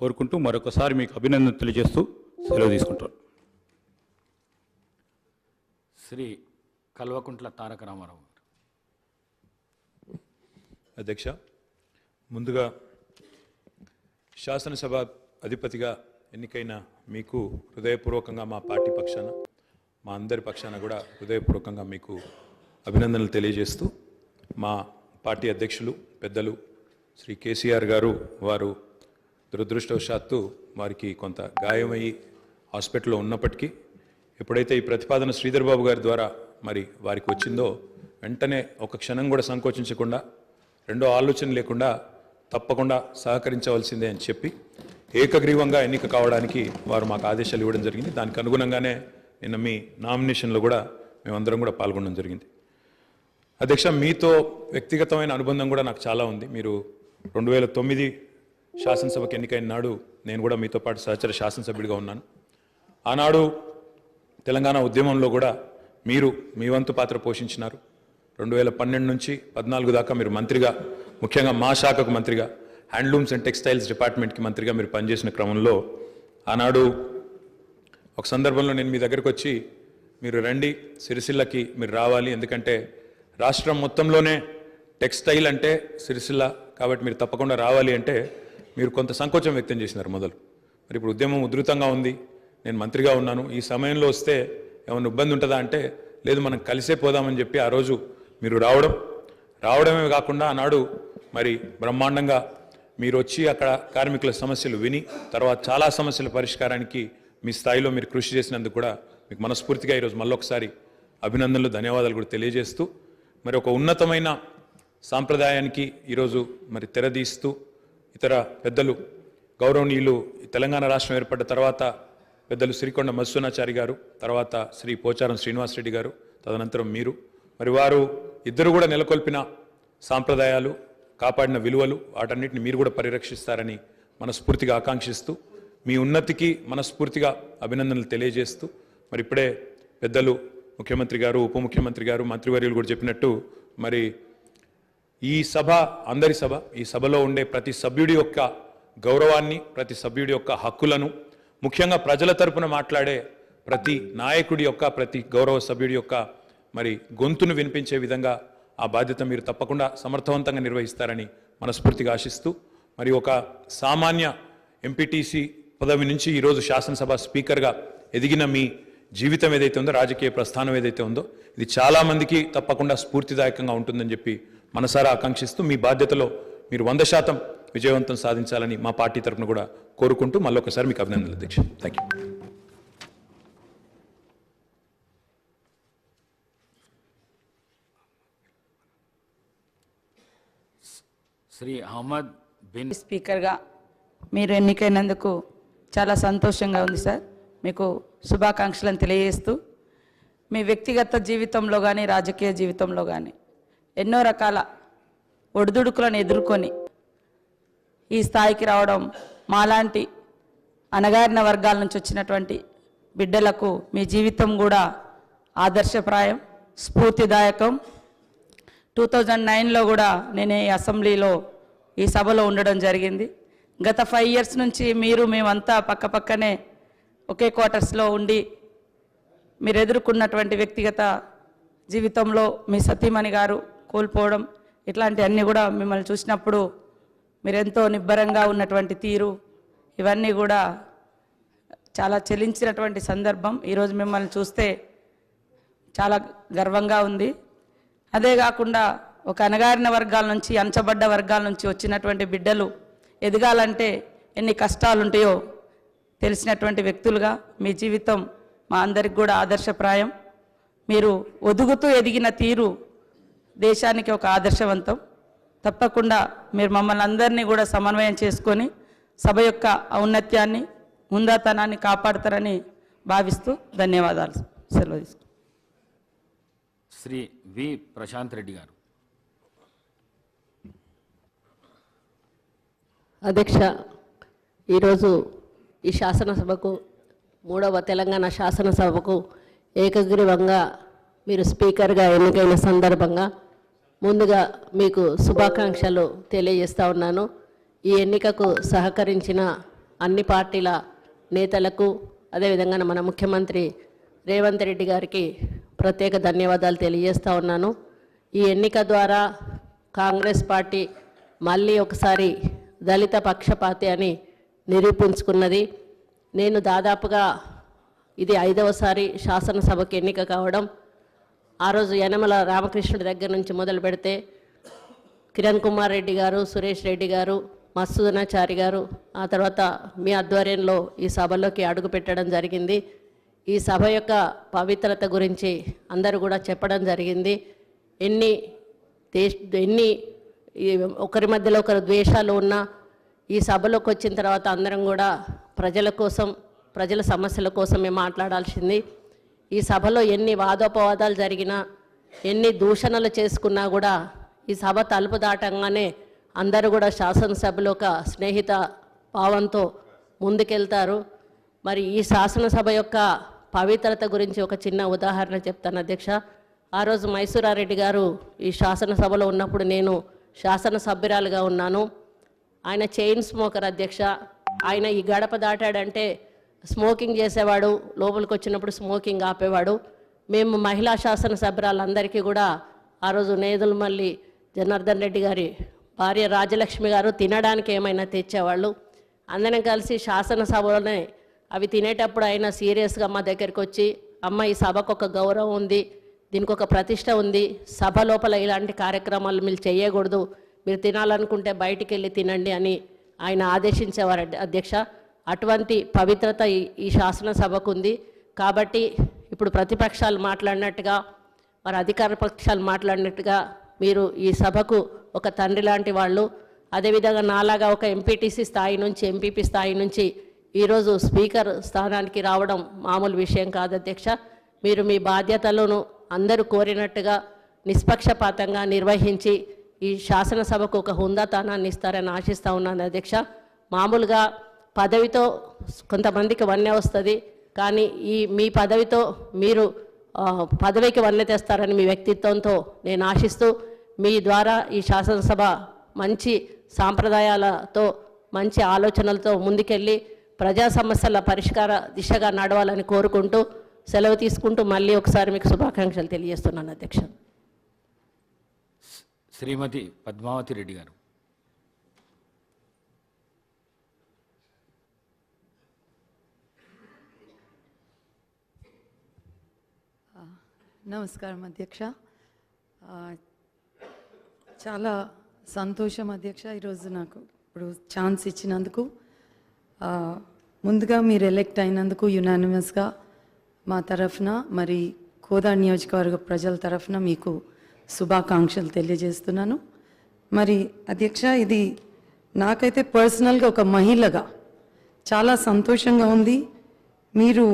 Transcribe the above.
కోరుకుంటూ మరొకసారి మీకు అభినందన తెలియజేస్తూ సెలవు తీసుకుంటాను శ్రీ కల్వకుంట్ల తారక రామారావు గారు. అధ్యక్ష ముందుగా శాసనసభ అధిపతిగా ఎన్నికైన మీకు హృదయపూర్వకంగా మా పార్టీ పక్షాన మా అందరి పక్షాన కూడా హృదయపూర్వకంగా మీకు అభినందనలు తెలియజేస్తూ మా పార్టీ అధ్యక్షులు పెద్దలు శ్రీ కేసీఆర్ గారు వారు దురదృష్టవశాత్తు వారికి కొంత గాయమయ్యి హాస్పిటల్లో ఉన్నప్పటికీ ఎప్పుడైతే ఈ ప్రతిపాదన శ్రీధర్ బాబు గారి ద్వారా మరి వారికి వచ్చిందో వెంటనే ఒక క్షణం కూడా సంకోచించకుండా రెండో ఆలోచన లేకుండా తప్పకుండా సహకరించవలసిందే అని చెప్పి ఏకగ్రీవంగా ఎన్నిక కావడానికి వారు మాకు ఆదేశాలు ఇవ్వడం జరిగింది. దానికి అనుగుణంగానే నిన్న మీ నామినేషన్లో కూడా మేమందరం కూడా పాల్గొనడం జరిగింది. అధ్యక్ష మీతో వ్యక్తిగతమైన అనుబంధం కూడా నాకు చాలా ఉంది. మీరు రెండు వేల తొమ్మిది శాసనసభకు ఎన్నికైన నాడు నేను కూడా మీతో పాటు సహచర శాసనసభ్యుడిగా ఉన్నాను. ఆనాడు తెలంగాణ ఉద్యమంలో కూడా మీరు మీ వంతు పాత్ర పోషించినారు. రెండు వేల పన్నెండు నుంచి పద్నాలుగు దాకా మీరు మంత్రిగా ముఖ్యంగా మా శాఖకు మంత్రిగా హ్యాండ్లూమ్స్ అండ్ టెక్స్టైల్స్ డిపార్ట్మెంట్కి మంత్రిగా మీరు పనిచేసిన క్రమంలో ఆనాడు ఒక సందర్భంలో నేను మీ దగ్గరకు వచ్చి మీరు రండి సిరిసిల్లకి మీరు రావాలి. ఎందుకంటే రాష్ట్రం మొత్తంలోనే టెక్స్టైల్ అంటే సిరిసిల్ల కాబట్టి మీరు తప్పకుండా రావాలి అంటే మీరు కొంత సంకోచం వ్యక్తం చేసినారు మొదలు. మరి ఇప్పుడు ఉద్యమం ఉధృతంగా ఉంది నేను మంత్రిగా ఉన్నాను ఈ సమయంలో వస్తే ఏమైనా ఇబ్బంది ఉంటుందా అంటే లేదు మనం కలిసే పోదామని చెప్పి ఆ రోజు మీరు రావడం. రావడమే కాకుండా ఆనాడు మరి బ్రహ్మాండంగా మీరు వచ్చి అక్కడ కార్మికుల సమస్యలు విని తర్వాత చాలా సమస్యల పరిష్కారానికి మీ స్థాయిలో మీరు కృషి చేసినందుకు కూడా మీకు మనస్ఫూర్తిగా ఈరోజు మళ్ళొకసారి అభినందనలు ధన్యవాదాలు కూడా తెలియజేస్తూ మరి ఒక ఉన్నతమైన సాంప్రదాయానికి ఈరోజు మరి తెరదీస్తూ ఇతర పెద్దలు గౌరవనీయులు ఈ తెలంగాణ రాష్ట్రం ఏర్పడ్డ తర్వాత పెద్దలు శ్రీకొండ మత్స్యనాచారి గారు తర్వాత శ్రీ పోచారం శ్రీనివాసరెడ్డి గారు తదనంతరం మీరు. మరి వారు ఇద్దరు కూడా నెలకొల్పిన సాంప్రదాయాలు కాపాడిన విలువలు వాటన్నిటిని మీరు కూడా పరిరక్షిస్తారని మనస్ఫూర్తిగా ఆకాంక్షిస్తూ మీ ఉన్నతికి మనస్ఫూర్తిగా అభినందనలు తెలియజేస్తూ మరి ఇప్పుడే పెద్దలు ముఖ్యమంత్రి గారు ఉప ముఖ్యమంత్రి గారు మంత్రివర్యులు కూడా చెప్పినట్టు మరి ఈ సభ అందరి సభ ఈ సభలో ఉండే ప్రతి సభ్యుడి యొక్క గౌరవాన్ని ప్రతి సభ్యుడి యొక్క హక్కులను ముఖ్యంగా ప్రజల తరపున మాట్లాడే ప్రతి నాయకుడి యొక్క ప్రతి గౌరవ సభ్యుడి యొక్క మరి గొంతును వినిపించే విధంగా ఆ బాధ్యత మీరు తప్పకుండా సమర్థవంతంగా నిర్వహిస్తారని మనస్ఫూర్తిగా ఆశిస్తూ మరి ఒక సామాన్య ఎంపీటీసీ పదవి నుంచి ఈరోజు శాసనసభ స్పీకర్గా ఎదిగిన మీ జీవితం ఏదైతే ఉందో రాజకీయ ప్రస్థానం ఏదైతే ఉందో ఇది చాలామందికి తప్పకుండా స్ఫూర్తిదాయకంగా ఉంటుందని చెప్పి మనసారా ఆకాంక్షిస్తూ మీ బాధ్యతలో మీరు వంద శాతం విజయవంతం సాధించాలని మా పార్టీ తరఫున కూడా కోరుకుంటూ మళ్ళొకసారి మీకు అభినందనలు అధ్యక్ష. థ్యాంక్ యూ శ్రీ అహ్మద్ బిన్ స్పీకర్గా మీరు ఎన్నికైనందుకు చాలా సంతోషంగా ఉంది సార్. మీకు శుభాకాంక్షలను తెలియజేస్తూ మీ వ్యక్తిగత జీవితంలో కానీ రాజకీయ జీవితంలో కానీ ఎన్నో రకాల ఒడిదుడుకులను ఎదుర్కొని ఈ స్థాయికి రావడం మాలాంటి అణగారిన వర్గాల నుంచి వచ్చినటువంటి బిడ్డలకు మీ జీవితం కూడా ఆదర్శప్రాయం స్ఫూర్తిదాయకం. టూ థౌజండ్ నైన్లో కూడా నేను ఈ అసెంబ్లీలో ఈ సభలో ఉండడం జరిగింది. గత ఫైవ్ ఇయర్స్ నుంచి మీరు మేమంతా పక్క పక్కనే ఒకే క్వార్టర్స్లో ఉండి మీరు ఎదుర్కొన్నటువంటి వ్యక్తిగత జీవితంలో మీ సతీమణి గారు కోల్పోవడం ఇట్లాంటివన్నీ కూడా మిమ్మల్ని చూసినప్పుడు మీరెంతో నిబ్బరంగా ఉన్నటువంటి తీరు ఇవన్నీ కూడా చాలా చెలించినటువంటి సందర్భం. ఈరోజు మిమ్మల్ని చూస్తే చాలా గర్వంగా ఉంది. అదే కాకుండా ఒక అణగారిన వర్గాల నుంచి అంచబడ్డ వర్గాల నుంచి వచ్చినటువంటి బిడ్డలు ఎదగాలంటే ఎన్ని కష్టాలు ఉంటాయో తెలిసినటువంటి వ్యక్తులుగా మీ జీవితం మా అందరికి కూడా ఆదర్శప్రాయం. మీరు ఒదుగుతూ ఎదిగిన తీరు దేశానికి ఒక ఆదర్శవంతం తప్పకుండా మీరు మమ్మల్ని అందరినీ కూడా సమన్వయం చేసుకొని సభ యొక్క ఔన్నత్యాన్ని ముందాతనాన్ని కాపాడతారని భావిస్తూ ధన్యవాదాలు సెలవు. శ్రీ వి ప్రశాంత్ రెడ్డి గారు అధ్యక్ష ఈరోజు ఈ శాసనసభకు మూడవ తెలంగాణ శాసనసభకు ఏకగ్రీవంగా మీరు స్పీకర్గా ఎన్నికైన సందర్భంగా ముందుగా మీకు శుభాకాంక్షలు తెలియజేస్తా ఉన్నాను. ఈ ఎన్నికకు సహకరించిన అన్ని పార్టీల నేతలకు అదేవిధంగా మన ముఖ్యమంత్రి రేవంత్ రెడ్డి గారికి ప్రత్యేక ధన్యవాదాలు తెలియజేస్తా ఉన్నాను. ఈ ఎన్నిక ద్వారా కాంగ్రెస్ పార్టీ మళ్ళీ ఒకసారి దళిత పక్షపాతి అని నిరూపించుకున్నది. నేను దాదాపుగా ఇది ఐదవసారి శాసనసభకు ఎన్నిక కావడం ఆ రోజు యనమల రామకృష్ణుడి దగ్గర నుంచి మొదలు పెడితే కిరణ్ కుమార్ రెడ్డి గారు సురేష్ రెడ్డి గారు మత్సూదనాచారి గారు ఆ తర్వాత మీ ఆధ్వర్యంలో ఈ సభలోకి అడుగు పెట్టడం జరిగింది. ఈ సభ యొక్క పవిత్రత గురించి అందరూ కూడా చెప్పడం జరిగింది. ఎన్ని దేశ ఎన్ని ఒకరి మధ్యలో ఒకరు ద్వేషాలు ఉన్నా ఈ సభలోకి వచ్చిన తర్వాత అందరం కూడా ప్రజల కోసం ప్రజల సమస్యల కోసమే మాట్లాడాల్సింది. ఈ సభలో ఎన్ని వాదోపవాదాలు జరిగినా ఎన్ని దూషణలు చేసుకున్నా కూడా ఈ సభ తలుపు దాటంగానే అందరూ కూడా శాసనసభలో ఒక స్నేహిత భావంతో ముందుకెళ్తారు. మరి ఈ శాసనసభ యొక్క పవిత్రత గురించి ఒక చిన్న ఉదాహరణ చెప్తాను అధ్యక్ష. ఆ రోజు మైసూరారెడ్డి గారు ఈ శాసనసభలో ఉన్నప్పుడు నేను శాసనసభ్యురాలుగా ఉన్నాను. ఆయన చైన్ స్మోకర్ అధ్యక్ష. ఆయన ఈ గడప దాటాడంటే స్మోకింగ్ చేసేవాడు లోపలికి వచ్చినప్పుడు స్మోకింగ్ ఆపేవాడు. మేము మహిళా శాసనసభ్యురాలందరికీ కూడా ఆ రోజు నేదులు మళ్ళీ జనార్దన్ రెడ్డి గారి భార్య రాజలక్ష్మి గారు తినడానికి ఏమైనా తెచ్చేవాళ్ళు. అందరం కలిసి శాసనసభలోనే అవి తినేటప్పుడు అయినా సీరియస్గా మా దగ్గరికి వచ్చి అమ్మ ఈ సభకు ఒక గౌరవం ఉంది దీనికి ఒక ప్రతిష్ట ఉంది సభ లోపల ఇలాంటి కార్యక్రమాలు మీరు చేయకూడదు మీరు తినాలనుకుంటే బయటికి వెళ్ళి తినండి అని ఆయన ఆదేశించేవారు అధ్యక్ష. అటువంటి పవిత్రత ఈ శాసనసభకు ఉంది కాబట్టి ఇప్పుడు ప్రతిపక్షాలు మాట్లాడినట్టుగా మరి అధికార పక్షాలు మాట్లాడినట్టుగా మీరు ఈ సభకు ఒక తండ్రి లాంటి వాళ్ళు అదేవిధంగా నాలాగా ఒక ఎంపీటీసీ స్థాయి నుంచి ఎంపీపీ స్థాయి నుంచి ఈరోజు స్పీకర్ స్థానానికి రావడం మామూలు విషయం కాదు అధ్యక్ష. మీరు మీ బాధ్యతలను అందరూ కోరినట్టుగా నిష్పక్షపాతంగా నిర్వహించి ఈ శాసనసభకు ఒక హుందాతానాన్ని ఇస్తారని ఆశిస్తా ఉన్నాను అధ్యక్ష. మామూలుగా పదవితో కొంతమందికి వన్నె వస్తుంది కానీ ఈ మీ పదవితో మీరు పదవికి వన్నె తెస్తారని మీ వ్యక్తిత్వంతో నేను ఆశిస్తూ మీ ద్వారా ఈ శాసనసభ మంచి సాంప్రదాయాలతో మంచి ఆలోచనలతో ముందుకెళ్ళి ప్రజా సమస్యల పరిష్కార దిశగా నడవాలని కోరుకుంటూ సెలవు తీసుకుంటూ మళ్ళీ ఒకసారి మీకు శుభాకాంక్షలు తెలియజేస్తున్నాను అధ్యక్ష. శ్రీమతి పద్మావతి రెడ్డి గారు. నమస్కారం అధ్యక్ష. చాలా సంతోషం అధ్యక్ష ఈరోజు నాకు ఇప్పుడు ఛాన్స్ ఇచ్చినందుకు. ముందుగా మీరు ఎలెక్ట్ అయినందుకు యునానిమస్గా మా తరఫున మరి కోదా నియోజకవర్గ ప్రజల తరఫున మీకు శుభాకాంక్షలు తెలియజేస్తున్నాను. మరి అధ్యక్ష ఇది నాకైతే పర్సనల్గా ఒక మహిళగా చాలా సంతోషంగా ఉంది. మీరు